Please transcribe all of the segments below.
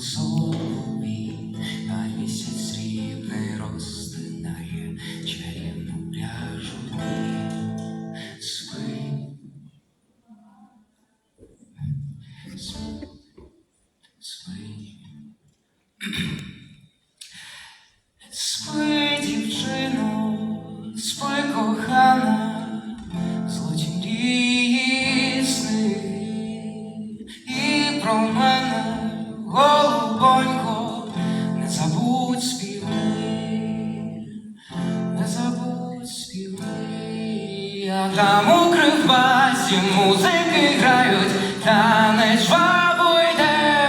соловій, та місяць срібний розтинає чарівну пряжу дні. Спи, спи, спи. Спи, дівчино, спи, кохана, злоті мрії сни. І про мене, голубонько, не забудь співи, не забудь співи. А там у кривбасі музики грають, танець жваво йде.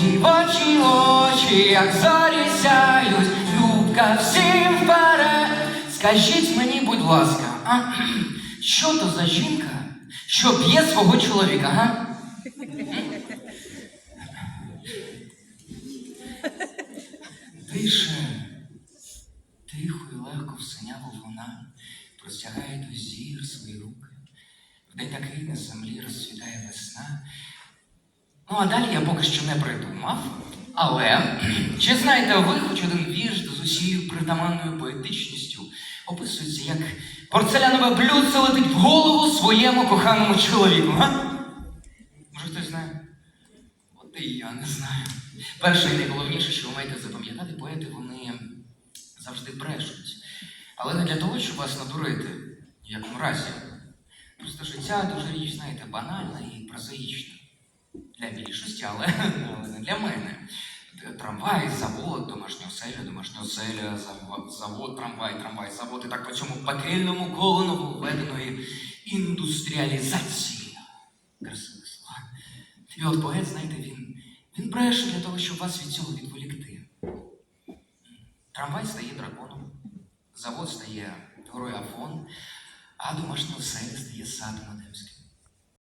Дівочі очі, як зорі сяють, любка всім вперед. Скажіть мені, будь ласка, а що то за жінка, що б'є свого чоловіка, га? Дише, тихо і легко всиняво вона простягає до зір свої руки. В день такий на землі розцвітає весна. Ну, а далі я поки що не придумав. Але чи знаєте ви хоч один вірш, з усією притаманною поетичністю описується, як порцелянове блюдце летить в голову своєму коханому чоловіку, га? Може, хтось знає? От і я не знаю. Перше і найголовніше, що ви маєте запам'ятати, поети вони завжди брешуть. Але не для того, щоб вас надурити, в якому разі. Просто життя дуже річ, знаєте, банальна і прозаїчна. Для більшості, але, але не для мене. Трамвай, завод, домашня оселя, домашня оселя, завод, завод, трамвай, трамвай, завод. І так по цьому пекельному колу нововведеної індустріалізації. Красиве слово. І от поет, знаєте, він, він бреше для того, щоб вас від цього відволікти. Трамвай стає драконом, завод стає горою Афон, а домашнє оселя стає садом Адемським.